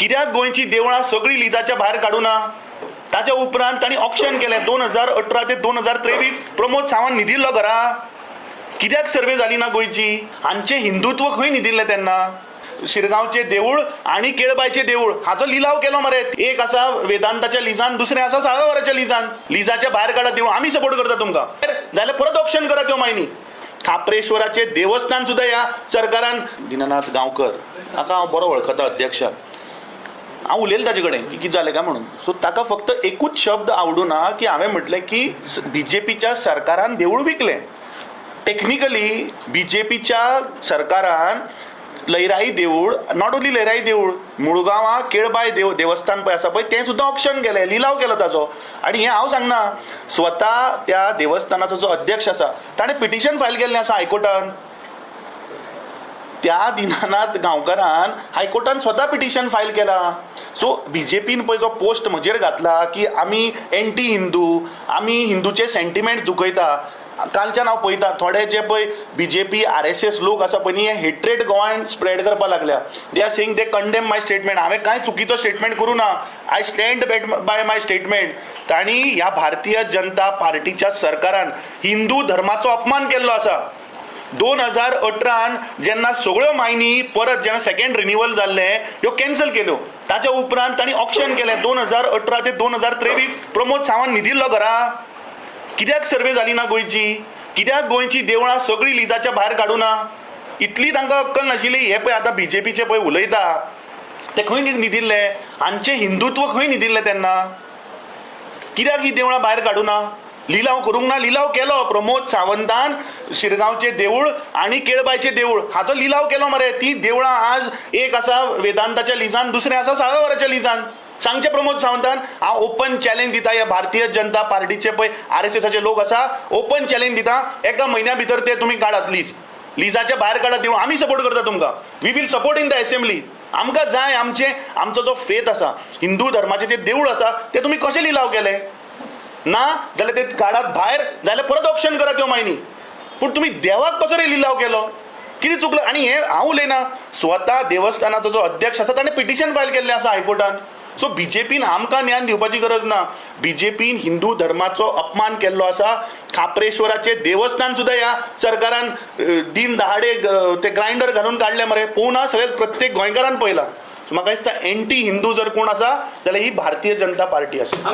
कित्याक गोंयची देवळां सगळीं लिजाच्या भायर काडूं ना. ताच्या उपरांत तांणी ऑप्शन केलें दोन हजार अठरा ते दोन हजार तेवीस प्रमोद सावंत न्हिदिल्लो घरा. कित्याक सर्वे जाली ना गोंयची हांचे हिंदुत्व खंय न्हिदिल्लें तेन्ना शिरगांवचे देवूळ आणि केळबायचे देवूळ हाचो लिलाव केलो मरे. एक आसा वेदांताच्या लिजान दुसरें आसा साळगावराच्या लिजान. लिजाच्या भायर काडा देवूळ आमी सपोर्ट करता तुमकां. जाल्यार परत ऑप्शन करा त्यो मायनी खापरेश्वराचे देवस्थान सुद्दां ह्या सरकारान. दिनानाथ गांवकर. हाका हांव बरो वळखता अध्यक्ष. हांव उलयलें ताजे कडेन की कितें जालें काय म्हणून. सो ताका फक्त एकूच शब्द आवडूना की हांवें म्हटलें की बी जे पीच्या सरकारान देवूळ विकलें. टेक्निकली बी जे पीच्या सरकारान लयराई देवूळ नॉट ओन्ली लयराई देवूळ मुळगांवां केळबाय देव देवस्थान पळय आसा पळय तें सुद्दां ऑप्शन केलें लिलाव केलो ताचो आनी हें हांव सांगना स्वता त्या देवस्थानाचो जो अध्यक्ष आसा ताणें पिटिशन फायल केल्लें आसा हायकोर्टान. त्या दिनानाथ गांवकारान हायकोर्टान स्वता पिटिशन फायल केला. सो बी जे पीन पळय जो पोस्ट म्हजेर घातला की आमी एंटी हिंदू आमी हिंदूचे सेंटिमेंट दुखयता कालच्यान हांव पळयतां थोडे जे पळय B J P R S S लोक आसा पळय न्ही हे हेट्रेड गोंयान स्प्रेड करपाक लागल्या. They are saying they condemn my statement हांवें कांय चुकीचो स्टेटमेंट करूं ना. I stand but by my statement तांणी ह्या भारतीय जनता पार्टीच्या सरकारान हिंदू धर्माचो अपमान केल्लो आसा. दोन हजार अठरान जेन्ना सगळ्यो मायनी परत जेन्ना सेकंड रिन्युअल जाल्ले ह्यो कॅन्सल केल्यो ताच्या उपरांत तांणी ऑप्शन केलें दोन हजार अठरा ते दोन हजार तेवीस प्रमोद सावंत न्हिदिल्लो घरा. कित्याक सर्वे जाली ना गोंयची? कित्याक गोंयची देवळां सगळीं लिजाच्या भायर काडूना इतली तांकां अक्कल नाशिल्ली हे पळय आतां बी जे पीचे पळय उलयता. ते खंय न्हिदिल्ले हांचे हिंदुत्व खंय न्हिदिल्लें तेन्ना कित्याक ही देवळां भायर काडूं ना? लिलाव करूंक ना लिलाव केलो प्रमोद सावंतान शिरगांवचे देवूळ आणि केळबायचे देवूळ हाचो लिलाव केलो मरे. ती देवळां आज एक आसा वेदांताच्या लिजान दुसरें आसा साळावराच्या लिजान सांगचे प्रमोद सावंतान हांव ओपन चॅलेंज दिता ह्या भारतीय जनता पार्टीचे पळय आर एस एसाचे लोक आसा ओपन चॅलेंज दिता. एका म्हयन्या भितर ते तुमी काडात लीज लिजाच्या भायर काडात देवूळ आमी सपोर्ट करता तुमकां. We will support in the assembly आमकां जाय आमचे आमचो जो फेथ आसा हिंदू धर्माचे जे देवूळ आसा ते तुमी कशें लिलाव केले? ना जाल्यार ते काडात भायर जाल्यार परत ऑप्शन करा त्यो मायनी. पूण तुमी देवाक कसो रे लिलाव केलो? कितें चुकलं? आनी हें हांव उलयना स्वता देवस्थानाचो जो अध्यक्ष आसा ताणें पिटिशन फायल केल्लें आसा हायकोर्टान. सो बी जे पीन आमकां ज्ञान दिवपाची गरज ना. बी जे पीन हिंदू धर्माचो अपमान केल्लो आसा खापरेश्वराचे देवस्थान सुद्दां ह्या सरकारान दिन दहाडे ते ग्रायंडर घालून काडले मरे. पळोवना सगळे प्रत्येक गोंयकारान पळयला सो म्हाका दिसता एंटी हिंदू जर कोण आसा जाल्यार ही भारतीय जनता पार्टी आसा